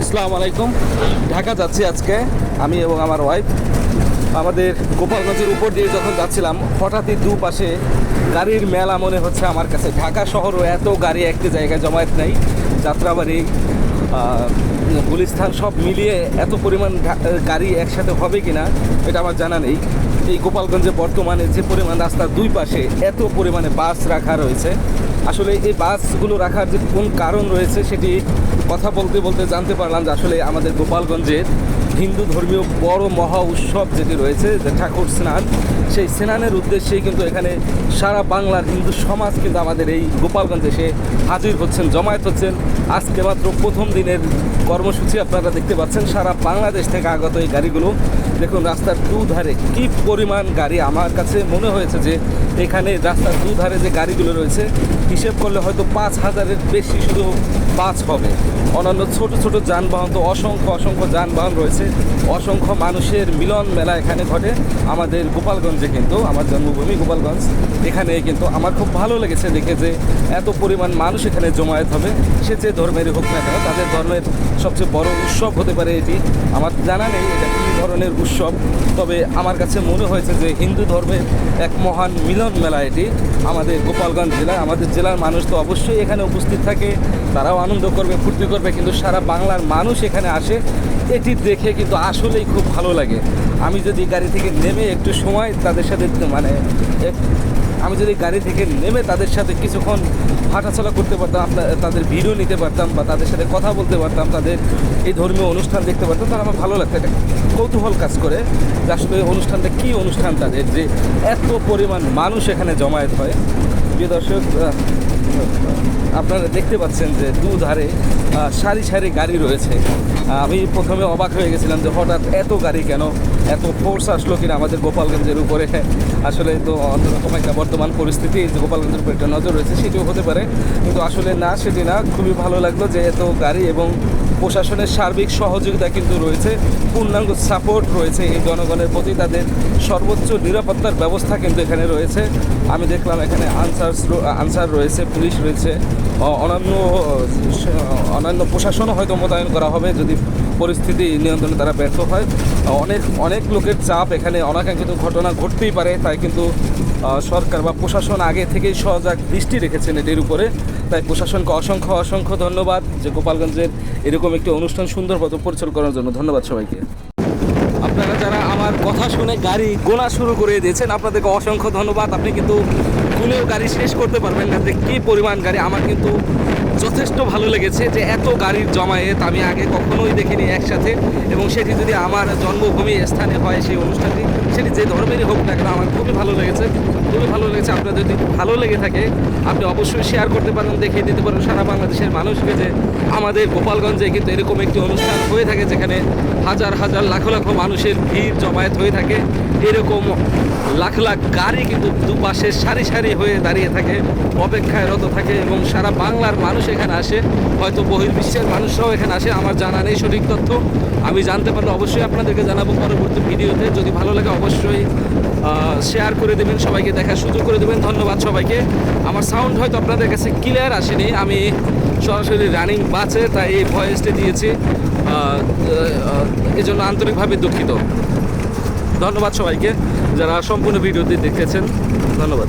আসসালামু আলাইকুম। ঢাকা যাচ্ছি আজকে আমি এবং আমার ওয়াইফ আমাদের গোপালগঞ্জের উপর দিয়ে যখন যাচ্ছিলাম, হঠাৎই দুপাশে গাড়ির মেলা মনে হচ্ছে আমার কাছে। ঢাকা শহরও এত গাড়ি, একটি জায়গায় জমায়েত নেই। যাত্রাবাড়ি গুলিস্থান সব মিলিয়ে এত পরিমাণ গাড়ি একসাথে হবে কিনা, এটা আমার জানা নেই। এই গোপালগঞ্জে বর্তমানে যে পরিমাণ রাস্তার দুই পাশে এত পরিমাণে বাস রাখা রয়েছে আসলে এই বাসগুলো রাখার যে কোন কারণ রয়েছে সেটি কথা বলতে বলতে জানতে পারলাম যে আসলে আমাদের গোপালগঞ্জের হিন্দু ধর্মীয় বড় মহা উৎসব যেটি রয়েছে, যে ঠাকুর স্নান, সেই স্নানের উদ্দেশ্যেই কিন্তু এখানে সারা বাংলার হিন্দু সমাজ কিন্তু আমাদের এই গোপালগঞ্জে এসে হাজির হচ্ছেন, জমায়েত হচ্ছেন। আজকে মাত্র প্রথম দিনের কর্মসূচি আপনারা দেখতে পাচ্ছেন, সারা বাংলাদেশ থেকে আগত এই গাড়িগুলো। দেখুন, রাস্তার দুধারে কি পরিমাণ গাড়ি? আমার কাছে মনে হয়েছে যে এখানে রাস্তার দুধারে যে গাড়িগুলো রয়েছে, হিসেব করলে হয়তো পাঁচ হাজারের বেশি শুধু বাস হবে। অন্যান্য ছোট ছোট যানবাহন তো অসংখ্য অসংখ্য যানবাহন রয়েছে। অসংখ্য মানুষের মিলন মেলা এখানে ঘটে। আমাদের গোপালগঞ্জে কিন্তু, আমার জন্মভূমি গোপালগঞ্জ, এখানে কিন্তু আমার খুব ভালো লেগেছে দেখে যে এত পরিমাণ মানুষ এখানে জমায়েত হবে। সে যে ধর্মেরই হোক না কেন, তাদের ধর্মের সবচেয়ে বড় উৎসব হতে পারে এটি। আমার জানা নেই এটা ধরনের উৎসব। তবে আমার কাছে মনে হয়েছে যে হিন্দু ধর্মের এক মহান মিলন মেলা এটি। আমাদের গোপালগঞ্জ জেলায় আমাদের জেলার মানুষ তো অবশ্যই এখানে উপস্থিত থাকে। তারাও আনন্দ করবে, ফুর্তি করবে, কিন্তু সারা বাংলার মানুষ এখানে আসে। এটি দেখে কিন্তু আসলেই খুব ভালো লাগে। আমি যদি গাড়ি থেকে নেমে একটু সময় তাদের সাথে মানে আমি যদি গাড়ি থেকে নেমে তাদের সাথে কিছুক্ষণ হাঁটাচলা করতে পারতাম, আপনার, তাদের ভিডিও নিতে পারতাম বা তাদের সাথে কথা বলতে পারতাম, তাদের এই ধর্মীয় অনুষ্ঠান দেখতে পারতাম, তাহলে আমার ভালো লাগতো। এটা কৌতূহল কাজ করে যে আসলে অনুষ্ঠানটা কী অনুষ্ঠান তাদের, যে এত পরিমাণ মানুষ এখানে জমায়েত হয়। প্রিয় দর্শক আপনারা দেখতে পাচ্ছেন যে দুধারে আহ, সারি সারি গাড়ি রয়েছে। আমি প্রথমে অবাক হয়ে গেছিলাম যে হঠাৎ এত গাড়ি কেন? এত ফোর্স আসলো কিনা আমাদের গোপালগঞ্জের উপরে? আসলে তো অন্যরকম একটা বর্তমান পরিস্থিতি গোপালগঞ্জের উপর একটা নজর রয়েছে সেটিও হতে পারে। কিন্তু আসলে না সেটি না খুবই ভালো লাগল যে এত গাড়ি এবং প্রশাসনের সার্বিক সহযোগিতা কিন্তু রয়েছে পূর্ণাঙ্গ সাপোর্ট রয়েছে এই জনগণের প্রতি তাদের সর্বোচ্চ নিরাপত্তার ব্যবস্থা কিন্তু এখানে রয়েছে। আমি দেখলাম এখানে আনসার আনসার রয়েছে পুলিশ রয়েছে। অন্যান্য অন্যান্য প্রশাসনও হয়তো মোতায়েন করা হবে যদি পরিস্থিতি নিয়ন্ত্রণে তারা ব্যর্থ হয়। অনেক অনেক লোকের চাপ এখানে অনাকাঙ্ক্ষিত ঘটনা ঘটতেই পারে, তাই কিন্তু সরকার বা প্রশাসন আগে থেকেই সজাগ দৃষ্টি রেখেছেন এটির উপরে। তাই প্রশাসনকে অসংখ্য অসংখ্য ধন্যবাদ যে গোপালগঞ্জের এরকম একটি অনুষ্ঠান সুন্দর মতো পরিচালনা করার জন্য ধন্যবাদ সবাইকে। আপনারা যারা আমার কথা শুনে গাড়ি গোনা শুরু করে দিয়েছেন, আপনাদেরকে অসংখ্য ধন্যবাদ। আপনি কিন্তু গুনেও গাড়ি শেষ করতে পারবেন না। যে কী পরিমাণ গাড়ি, আমার কিন্তু যথেষ্ট ভালো লেগেছে যে এত গাড়ির জমায়েত আমি আগে কখনোই দেখিনি একসাথে। এবং সেটি যদি আমার জন্মভূমি স্থানে হয় সেই অনুষ্ঠানটি, সেটি যে ধর্মেরই হোক না কেন আমার খুবই ভালো লেগেছে। খুবই ভালো লেগেছে। আপনার যদি ভালো লেগে থাকে, আপনি অবশ্যই শেয়ার করতে পারেন, দেখিয়ে দিতে পারেন। সারা বাংলাদেশের মানুষকে যে আমাদের গোপালগঞ্জে কিন্তু এরকম একটি অনুষ্ঠান হয়ে থাকে যেখানে হাজার হাজার লাখ লাখ মানুষের ভিড় জমায়েত হয়ে থাকে। এরকম লাখ লাখ গাড়ি কিন্তু দুপাশে সারি সারি হয়ে দাঁড়িয়ে থাকে, অপেক্ষায় রত থাকে এবং সারা বাংলার মানুষ এখানে আসে, হয়তো বহির্বিশ্বের মানুষরাও এখানে আসে। আমার জানা নেই সঠিক তথ্য। আমি জানতে পারলে অবশ্যই আপনাদেরকে জানাব পরবর্তী ভিডিওতে। যদি ভালো লাগে অবশ্যই শেয়ার করে দেবেন, সবাইকে দেখার সুযোগ করে দেবেন। ধন্যবাদ সবাইকে। আমার সাউন্ড হয়তো আপনাদের কাছে ক্লিয়ার আসেনি। আমি সরাসরি রানিং বাসে, তাই এই ভয়েসটা দিয়েছি। এই জন্য আন্তরিকভাবে দুঃখিত। ধন্যবাদ সবাইকে যারা সম্পূর্ণ ভিডিওতে দেখেছেন। ধন্যবাদ।